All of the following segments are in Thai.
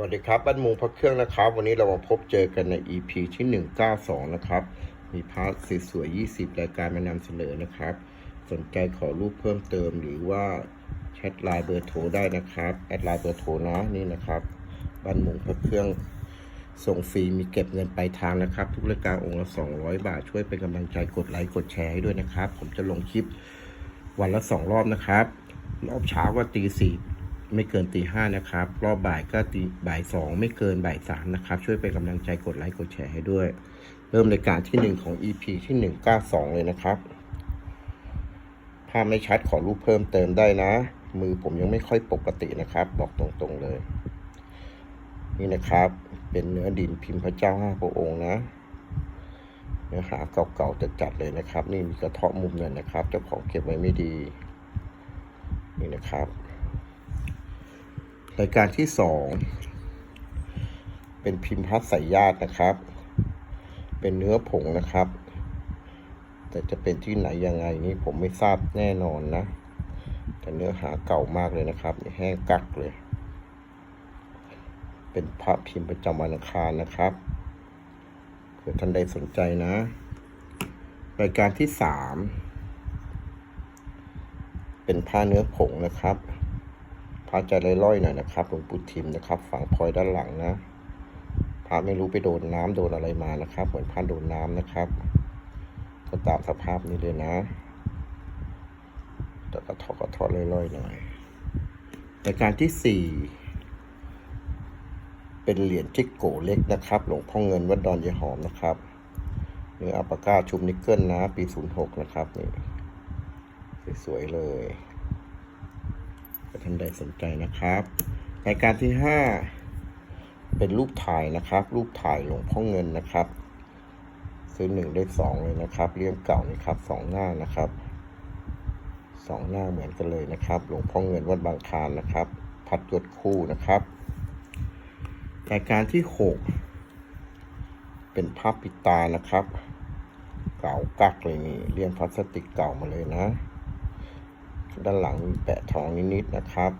สวัสดีครับบ้านมุงพระเครื่องนะครับ วันนี้เรามาพบเจอกันใน EP ที่ 192 นะครับ มีพาร์ทสวยๆ20 รายการมานำเสนอนะครับ สนใจขอรูปเพิ่มเติมหรือว่าแชทไลน์เบอร์โทรได้นะครับ แอดไลน์เบอร์โทรนะนี่นะครับบ้านมุงพระเครื่องส่งฟรีมีเก็บเงินปลายทางนะครับ ทุกรายการองค์ละ 200 บาท ช่วยเป็นกำลังใจกดไลค์กดแชร์ให้ด้วยนะครับ ผมจะลงคลิปวันละสองรอบนะครับ รอบเช้าก็ตีสี่ ไม่เกินตีห้านะครับ รอบบ่ายก็ตีบ่ายสองไม่เกินบ่ายสามนะครับ ช่วยเป็นกำลังใจกดไลค์กดแชร์ให้ด้วย เริ่มรายการที่หนึ่งของ EP ที่หนึ่งเก้าสองเลยนะครับภาพไม่ชัดขอรูปเพิ่มเติมได้นะ มือผมยังไม่ค่อยปกตินะครับ บอกตรงๆเลย นี่นะครับ เป็นเนื้อดินพิมพ์พระเจ้าห้าพระองค์นะเนื้อหาเก่าๆจัดๆเลยนะครับ นี่มีกระเทาะมุมเนี่ยนะครับ เจ้าของเก็บไว้ไม่ดี นี่นะครับ รายการที่สองเป็นพิมพ์พัดสายญาตินะครับ เป็นเนื้อผงนะครับ แต่จะเป็นที่ไหนยังไงนี่ผมไม่ทราบแน่นอนนะ แต่เนื้อหาเก่ามากเลยนะครับแห้งกักเลย เป็นพระพิมพ์ประจำวันอังคารนะครับเผื่อท่านใดสนใจนะ รายการที่สามเป็นผ้าเนื้อผงนะครับ พระจะล่อยๆหน่อยนะครับหลวงปู่ทิมนะครับฝั่งพลอยด้านหลังนะพระไม่รู้ไปโดนน้ำโดนอะไรมานะครับ เหมือนพระโดนน้ำนะครับ ก็ตามสภาพนี้เลยนะแต่กระเทอกกระเทอล่อยๆหน่อยรายการที่สี่เป็นเหรียญจิกโกเล็กนะครับ หลวงพ่อเงินวัดดอนยายหอมนะครับเนื้ออัปปาก้าชุมนิกเกิลนะ ปีศูนย์หกนะครับนี่สวยๆเลย ท่านใดสนใจนะครับรายการที่ห้าเป็นรูปถ่ายนะครับ รูปถ่ายหลวงพ่อเงินนะครับ ซื้อหนึ่งได้สองเลยนะครับเลี่ยมเก่านี่ครับสองหน้านะครับสองหน้าเหมือนกันเลยนะครับ หลวงพ่อเงินวัดบางคานนะครับ พัดยศคู่นะครับรายการที่หกเป็นภาพปิดตานะครับ เก่ากักเลยนี่เลี่ยมพลาสติกเก่ามาเลยนะ ด้านหลังมีแปะทองนิดๆนะครับ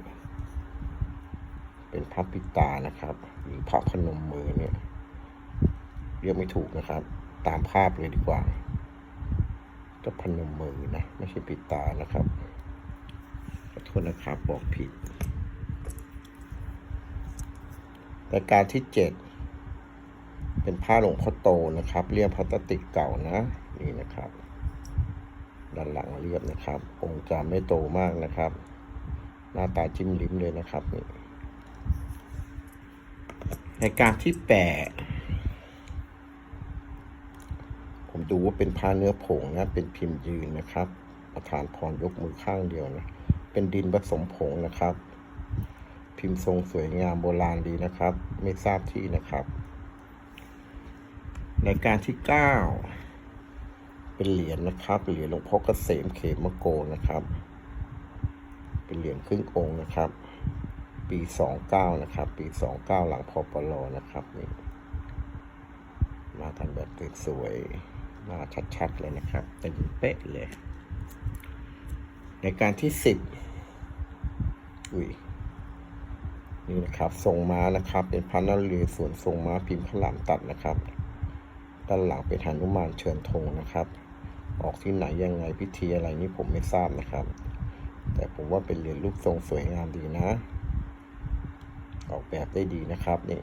เป็นพระปิตานะครับ หรือพระพนมมือเนี่ย เรียกไม่ถูกนะครับ ตามภาพเลยดีกว่าจะพนมมือนะ ไม่ใช่ปิตานะครับขอโทษนะครับบอกผิดรายการที่เจ็ดเป็นผ้าหลวงพ่อโตนะครับ เรียกพลาสติกเก่านะ นี่นะครับ ด้านหลังเรียบนะครับ องค์จะไม่โตมากนะครับ หน้าตาจิ้มลิ้มเลยนะครับนี่ในการที่แปดผมดูว่าเป็นผ้าเนื้อผงนะ เป็นพิมพ์ยืนนะครับ ประธานพรยกมือข้างเดียวนะ เป็นดินผสมผงนะครับ พิมพ์ทรงสวยงามโบราณดีนะครับ ไม่ทราบที่นะครับ ในการที่เก้า เป็นเหรียญนะครับ เหรียญหลวงพ่อเกษมเขมโกนะครับ เป็นเหรียญครึ่งองค์นะครับ ปีสองเก้านะครับ ปีสองเก้าหลังพอปลอนะครับนี่มากันแบบสวยๆมาชัดๆเลยนะครับเต็มเป๊ะเลย ในการที่สิบอุ้ยนี่นะครับทรงม้านะครับ เป็นพันนเรศวรทรงม้าพิมพ์ขลามตัดนะครับ ด้านหลังเป็นหนุมานเชิญธงนะครับ ออกที่ไหนยังไงพิธีอะไรนี่ผมไม่ทราบนะครับ แต่ผมว่าเป็นเหรียญรูปทรงสวยงามดีนะ ออกแบบได้ดีนะครับนี่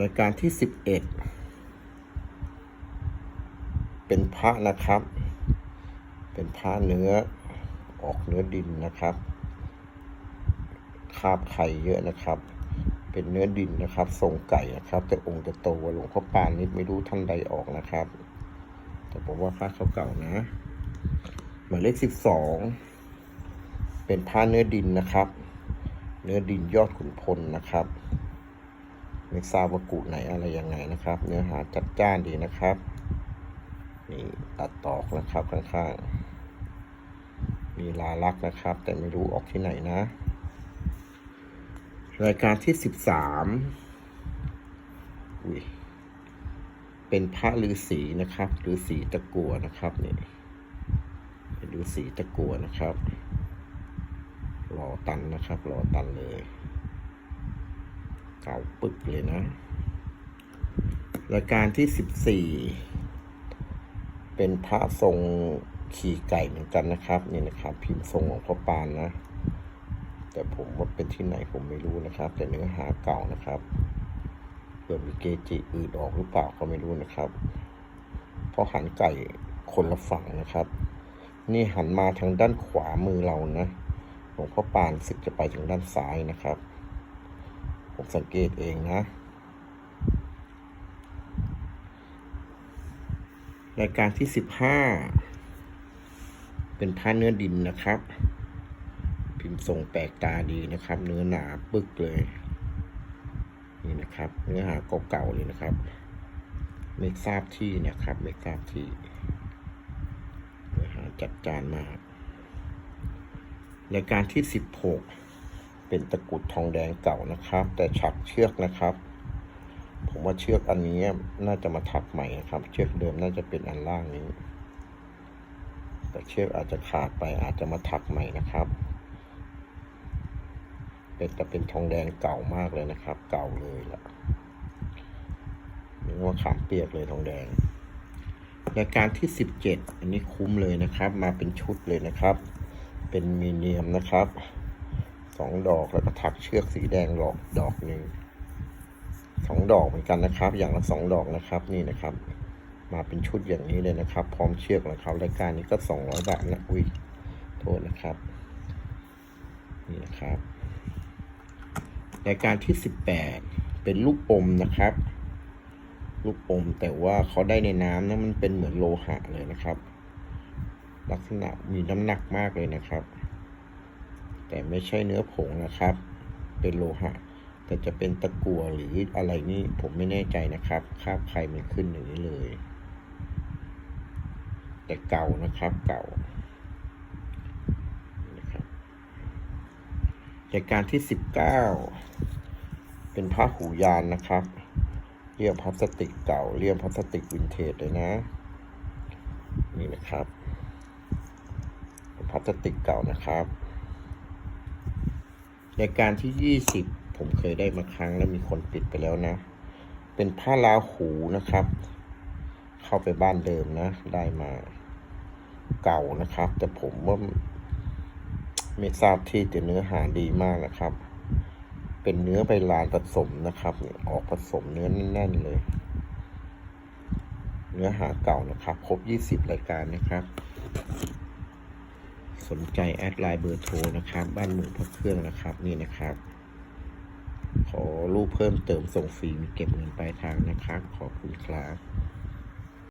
รายการที่สิบเอ็ดเป็นพระนะครับ เป็นพระเนื้อออกเนื้อดินนะครับคาบไข่เยอะนะครับ เป็นเนื้อดินนะครับ ทรงไก่นะครับ แต่องค์จะโตหลวงพ่อปานนิดไม่รู้ท่านใดออกนะครับ แต่ผมว่าพระเขาเก่านะหมายเลขสิบสองเป็นผ้าเนื้อดินนะครับ เนื้อดินยอดขุนพลนะครับไม่ทราบว่ากุไหนอะไรยังไงนะครับ เนื้อหาจัดจ้านดีนะครับ นี่ตัดตอกนะครับข้างๆ มีลาลักษณ์นะครับ แต่ไม่รู้ออกที่ไหนนะ รายการที่สิบสามอุ้ย เป็นพระฤาษีนะครับฤาษีตะกัวนะครับนี่เป็นฤาษีตะกัวนะครับหล่อตันนะครับหล่อตันเลย เก่าปึกเลยนะรายการที่สิบสี่เป็นพระทรงขี่ไก่เหมือนกันนะครับนี่นะครับ พิมพ์ทรงของพ่อปานนะ แต่ผมว่าเป็นที่ไหนผมไม่รู้นะครับ แต่เนื้อหาเก่านะครับ เกิดมีเกจิอื่นออกหรือเปล่าก็ไม่รู้นะครับ เพราะหันไก่คนละฝั่งนะครับ นี่หันมาทางด้านขวามือเรานะหลวงพ่อปานสึกจะไปทางด้านซ้ายนะครับ ผมสังเกตเองนะ รายการที่สิบห้าเป็นผ้าเนื้อดินนะครับ พิมพ์ทรงแปลกตาดีนะครับ เนื้อหนาปึกเลย นี่นะครับ เนื้อหาเก่าๆเลยนะครับ ไม่ทราบที่นะครับ ไม่ทราบที่เนื้อหาจัดจานมากรายการที่สิบหกเป็นตะกรุดทองแดงเก่านะครับ แต่ฉักเชือกนะครับ ผมว่าเชือกอันนี้น่าจะมาถักใหม่นะครับ เชือกเดิมน่าจะเป็นอันล่างนี้ แต่เชือกอาจจะขาดไปอาจจะมาถักใหม่นะครับ เป็นแต่เป็นทองแดงเก่ามากเลยนะครับ เก่าเลยล่ะนี่ว่าขามเปียกเลยทองแดงรายการที่สิบเจ็ดอันนี้คุ้มเลยนะครับ มาเป็นชุดเลยนะครับ เป็นมีเนียมนะครับสองดอกแล้วก็ถักเชือกสีแดงดอกดอกหนึ่งสองดอกเหมือนกันนะครับ อย่างละสองดอกนะครับนี่นะครับ มาเป็นชุดอย่างนี้เลยนะครับ พร้อมเชือกนะครับรายการนี้ก็สองร้อยบาทนะอุ้ยโทษนะครับ นี่นะครับ รายการที่สิบแปดเป็นลูกอมนะครับ ลูกอมแต่ว่าเขาได้ในน้ำนะมันเป็นเหมือนโลหะเลยนะครับ ลักษณะมีน้ำหนักมากเลยนะครับ แต่ไม่ใช่เนื้อผงนะครับ เป็นโลหะ แต่จะเป็นตะกั่วหรืออะไรนี่ผมไม่แน่ใจนะครับคาบใครมันขึ้นอย่างนี้เลย แต่เก่านะครับเก่านะครับ รายการที่สิบเก้าเป็นผ้าหูยานนะครับเรียมพลาสติกเก่าเรียมพลาสติกวินเทจเลยนะ นี่นะครับพลาสติกเก่านะครับรายการที่ยี่สิบผมเคยได้มาครั้งแล้วมีคนปิดไปแล้วนะ เป็นผ้าลาหูนะครับ เข้าไปบ้านเดิมนะ ได้มาเก่านะครับ แต่ผมว่า ไม่ทราบที่แต่เนื้อหาดีมากนะครับ เป็นเนื้อใบลานผสมนะครับเนี่ยออกผสมเนื้อแน่นๆเลย เนื้อหาเก่านะครับ ครบ 20 รายการนะครับ สนใจแอดไลน์เบอร์โทรนะครับ บ้านหมูพระเครื่องนะครับนี่นะครับ ขอรูปเพิ่มเติมส่งฟรีมีเก็บเงินปลายทางนะครับ ขอบคุณครับ